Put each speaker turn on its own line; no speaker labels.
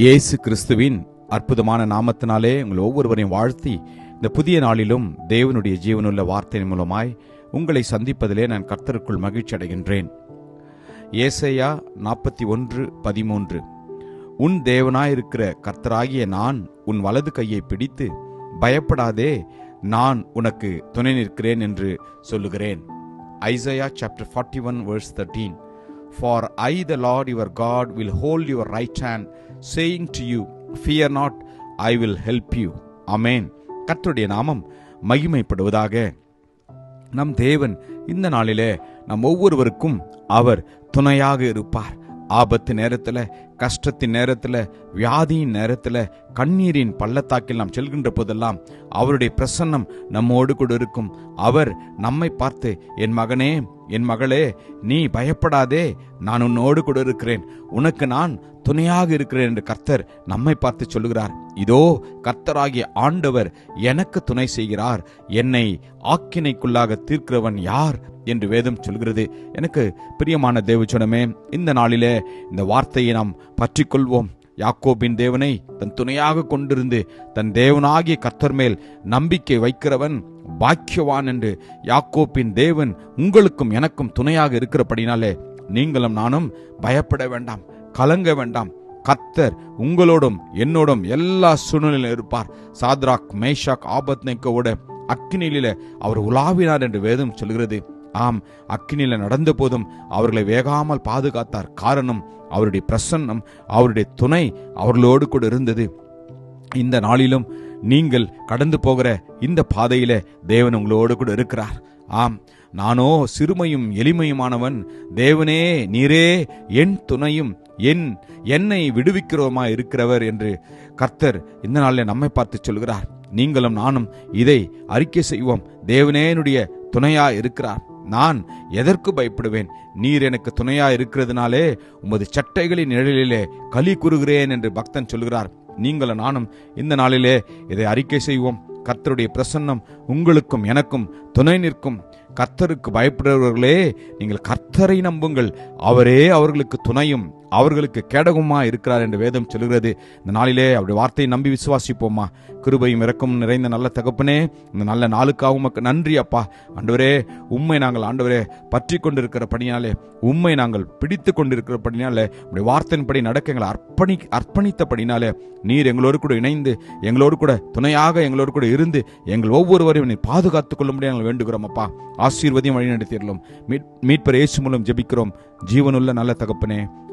இயேசு கிறிஸ்துவின் அற்புதமான நாமத்தினாலே உங்கள் ஒவ்வொருவரையும் வாழ்த்தி இந்த புதிய நாளிலும் தேவனுடைய ஜீவனுள்ள வார்த்தையின் மூலமாய் உங்களை சந்திப்பதிலே நான் கர்த்தருக்குள் மகிழ்ச்சி அடைகின்றேன். ஏசையா நாற்பத்தி ஒன்று பதிமூன்று. உன் தேவனாயிருக்கிற கர்த்தராகிய நான் உன் வலது கையை பிடித்து பயப்படாதே நான் உனக்கு துணை நிற்கிறேன் என்று சொல்லுகிறேன். Isaiah chapter forty one verse thirteen. For I the Lord your God will hold your right hand saying to you fear not I will help you amen கர்த்தருடைய நாமம் மகிமைப்படுவதாக. நம் தேவன் இந்த நாளிலே நம் ஒவ்வொருவருக்கும் அவர் துணையாக இருப்பார். ஆபத்து நேரத்தில் கஷ்டத்தின் நேரத்தில் வியாதியின் நேரத்தில் கண்ணீரின் பள்ளத்தாக்கில் நாம் செல்கின்ற போதெல்லாம் அவருடைய பிரசன்னம் நம்மோடு கூட இருக்கும். அவர் நம்மை பார்த்து என் மகனே என் மகளே நீ பயப்படாதே நான் உன்னோடு கூட இருக்கிறேன். உனக்கு நான் துணையாக இருக்கிறேன் என்று கர்த்தர் நம்மை பார்த்து சொல்லுகிறார். இதோ கர்த்தராகிய ஆண்டவர் எனக்கு துணை செய்கிறார். என்னை ஆக்கினைக்குள்ளாக தீர்க்கிறவன் யார் என்று வேதம் சொல்கிறது. எனக்கு பிரியமான தேவச்சனமே இந்த நாளிலே இந்த வார்த்தையை நாம் பற்றிக்கொள்வோம். யாக்கோபின் தேவனை தன் துணையாக கொண்டிருந்து தன் தேவனாகிய கர்த்தர் மேல் நம்பிக்கை வைக்கிறவன் பாக்கியவான் என்று யாக்கோப்பின் தேவன் உங்களுக்கும் எனக்கும் துணையாக இருக்கிறபடினாலே நீங்களும் நானும் பயப்பட வேண்டாம் கலங்க வேண்டாம். கத்தர் உங்களோடும் என்னோடும் எல்லா சூழ்நிலையிலும் இருப்பார். சாத்ராக் மேஷாக் ஆபத்னைக்கோட அக்கினியில அவர் உலாவினார் என்று வேதம் சொல்கிறது. ஆம் அக்கினியில நடந்த போதும் அவர்களை வேகாமல் பாதுகாத்தார். காரணம் அவருடைய பிரசன்னம் அவருடைய துணை அவர்களோடு கூட இருந்தது. இந்த நாளிலும் நீங்கள் கடந்து போகிற இந்த பாதையில தேவன் உங்களோடு கூட இருக்கிறார். ஆம் நானோ சிறுமையும் எளிமையுமானவன் தேவனே நீரே என் துணையும் என் என்னை விடுவிக்கிறோமா இருக்கிறவர் என்று கர்த்தர் இந்த நாளில் நம்மை பார்த்து சொல்கிறார். நீங்களும் நானும் இதை அறிக்கை செய்வோம். தேவனேனுடைய துணையாக துணையா இருக்கிறார். நான் எதற்கு பயப்படுவேன்? நீர் எனக்கு துணையா இருக்கிறதுனாலே உமது சட்டைகளின் நிழலிலே களி கூறுகிறேன் என்று பக்தன் சொல்கிறார். நீங்களும் நானும் இந்த நாளிலே இதை அறிக்கை செய்வோம். கர்த்தருடைய பிரசன்னம் உங்களுக்கும் எனக்கும் துணை நிற்கும். கர்த்தருக்கு பயப்படுபவர்களே நீங்கள் கர்த்தரை நம்புங்கள். அவரே அவர்களுக்கு துணையும். அவர்களுக்கு கேடகமா இருக்கிறார் என்று வேதம் சொல்கிறது இந்த நாளிலே அவருடைய வார்த்தையை நம்பி விசுவாசிப்போமா கிருபையும் இறக்கும் நிறைந்த நல்ல தகப்பனே இந்த நல்ல நாளுக்காக உமக்கு நன்றி அப்பா. ஆண்டவரே உண்மை நாங்கள் ஆண்டவரே பற்றி கொண்டிருக்கிற பணியாலே உண்மை நாங்கள் பிடித்து கொண்டிருக்கிற பணியாலே உடைய வார்த்தையின்படி நடக்க எங்களை அர்ப்பணி அர்ப்பணித்தபடினாலே நீர் எங்களோடு கூட இணைந்து எங்களோடு கூட துணையாக எங்களோடு கூட இருந்து எங்கள் ஒவ்வொருவரையும் நீ பாதுகாத்துக் கொள்ளும்படி நாங்கள் வேண்டுகிறோம் அப்பா. ஆசீர்வதியும் வழி மீட் மீட்பர் இயேசு மூலம் ஜெபிக்கிறோம். ஜீவனுள்ள நல்ல தகப்பனே